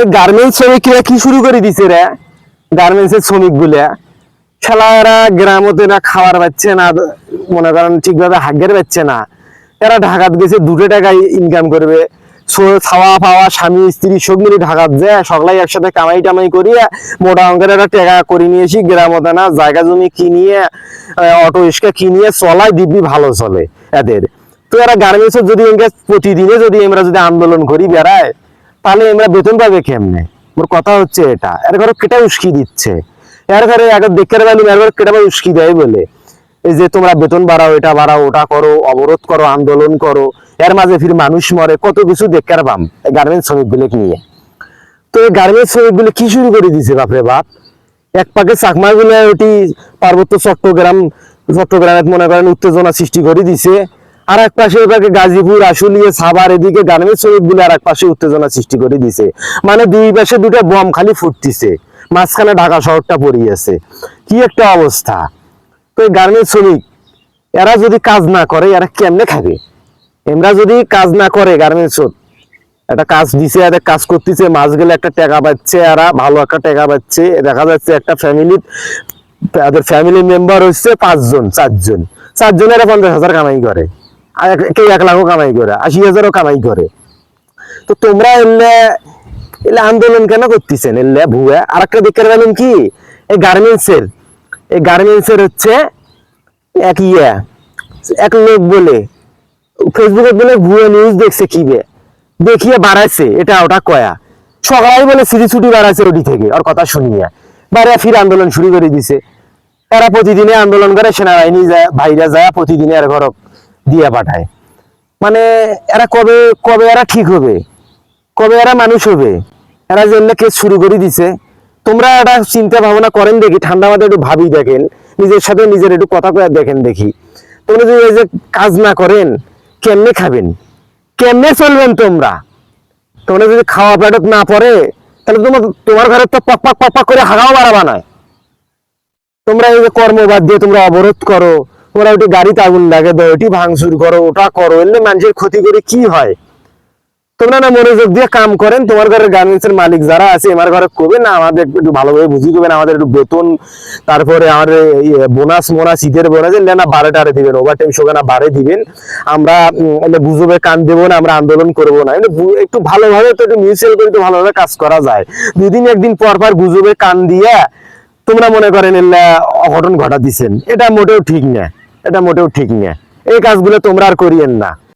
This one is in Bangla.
এই গার্মেন্টস শ্রমিকরা কি শুরু করে দিছে রে? গার্মেন্টস এর শ্রমিকগুলা খেলারা গ্রামতে না খাবার পাচ্ছে না, মনে করেন ঠিকভাবে হাগের পাচ্ছে না। এরা ঢাকাত গেছে দুটো টাকা ইনকাম করবে। খাওয়া পাওয়া, স্বামী, স্ত্রী সব মিলে ঢাকাত যায়। সবাই একসাথে কামাই টামাই করিয়ে মোটা অঙ্কের একটা টাকা করে নিয়ে এসি গ্রামতে না জায়গা জমি কিনিয়ে অটো রিক্সা কিনিয়ে চলাই দিব্যি ভালো চলে এদের। তো এরা গার্মেন্টস যদি প্রতিদিনে যদি আমরা যদি আন্দোলন করি বেড়ায় তাহলে আমরা বেতন পাবে কেমনে? মোর কথা হচ্ছে এটা। এর ঘরে কেটা উস্কি দিচ্ছে? এর ঘরে একবার দেখতে পারলাম এর ঘরে কেটা উস্কি দেয় বলে। এই যে তোমরা বেতন বাড়াও, এটা বাড়াও, ওটা করো, অবরোধ করো, আন্দোলন করো, এর মাঝে ফির মানুষ মরে, কত কিছু দেখতে পাম গার্মেন্টস শ্রমিকগুলো নিয়ে। তো এই গার্মেন্টস শ্রমিকগুলো কি শুরু করে দিছে বাপরে বাপ? এক পাকে চাকমা গুলো ওটি পার্বত্য চট্টগ্রাম, চট্টগ্রামে মনে করেন উত্তেজনা সৃষ্টি করে দিছে। আর এক পাশে এবারে গাজীপুর, আশুলিয়ে, সাভার এদিকে গার্মেন্টস শ্রমিকগুলো আর এক পাশে উত্তেজনা সৃষ্টি করে দিছে মানে দুই পাশে দুটো বম খালি ফুটতিছে। মাঝখানে ঢাকা শহরটা পড়িয়েছে কি একটা অবস্থা। তো এই গার্মেন্টস শ্রমিক, এরা যদি কাজ না করে, এরা কেমনে খাবে? এমরা যদি কাজ না করে গার্মেন্টস একটা কাজ দিছে এদের কাজ করতেছে মাস গেলে একটা টাকা পাচ্ছে, এরা ভালো একটা টাকা পাচ্ছে। দেখা যাচ্ছে একটা ফ্যামিলি তাদের ফ্যামিলি মেম্বার হচ্ছে পাঁচজন, চারজন। চারজনের পঞ্চাশ হাজার কামাই করে। কেউ এক লাখও কামাই করে, আশি হাজারও কামাই করে। তো তোমরা এলে এলে আন্দোলন কেন করতেছেন? এলে ভুয়া। আর একটা দেখতে পেলেন কি? এই গার্মেন্টস এর। এই গার্মেন্টস এর হচ্ছে এক ইয়া, এক লোক বলে ফেসবুকে বলে ভুয়া নিউজ দেখছে কি বে? দেখিয়ে বাড়াইছে, এটা ওটা কয়া। সকালে বলে সিঁড়ি ছুটি বাড়াইছে ওটি থেকে, ওর কথা শুনিয়ে। বাইরে ফির আন্দোলন শুরু করে দিছে। এরা প্রতিদিনে আন্দোলন করে, সেনাবাহিনী যায় ভাইরা যায়, প্রতিদিনে এর ঘর দিয়ে পাঠায়। মানে এরা কবে কবে এরা ঠিক হবে? কবে এরা মানুষ হবে? এরা যে এমনি কেস শুরু করে দিছে, তোমরা একটা চিন্তা ভাবনা করেন দেখি, ঠান্ডা মাথায় একটু ভাবি দেখেন, নিজের সাথে নিজের একটু কথা কয়ে দেখেন দেখি। তোমরা যদি এই যে কাজ না করেন, কেমনে খাবেন? কেমনে চলবেন তোমরা? তোমরা যদি খাওয়া পেটত না পড়ে তাহলে তোমার তোমার ঘরে তো পাক পাক পাক করে হাগাও বাড়াবা না তোমরা এই যে কর্মবাদ দিয়ে তোমরা অবরোধ করো তোমরা ওটি গাড়িতে আগুন লাগে দাও ওটি ভাঙচুর করো, ওটা করো, এলে মানুষের ক্ষতি করে কি হয়? তোমরা না মনোযোগ দিয়ে কাম করেন, তোমার ঘরের গার্মেন্টস এর মালিক যারা আছে আমার ঘরে কবে না, আমাদের একটু ভালোভাবে বুঝি করবেন আমাদের একটু বেতন, তারপরে আমাদের বোনাস মোনাস ঈদের বোনাস এলে না বারে টারে দিবেন ওভার টাইম শোকে না বারে দিবেন। আমরা বুঝবে কান দেবো না, আমরা আন্দোলন করব না। একটু ভালোভাবে তো একটু মিউচুয়াল করে তো ভালোভাবে কাজ করা যায়। দুদিন একদিন পর পর গুজবে কান দিয়ে তোমরা মনে করেন এলে অঘটন ঘটা দিছেন এটা মোটেও ঠিক না। এটা মোটেও ঠিক নয় এই কাজগুলো তোমরা আর করিয়েন না।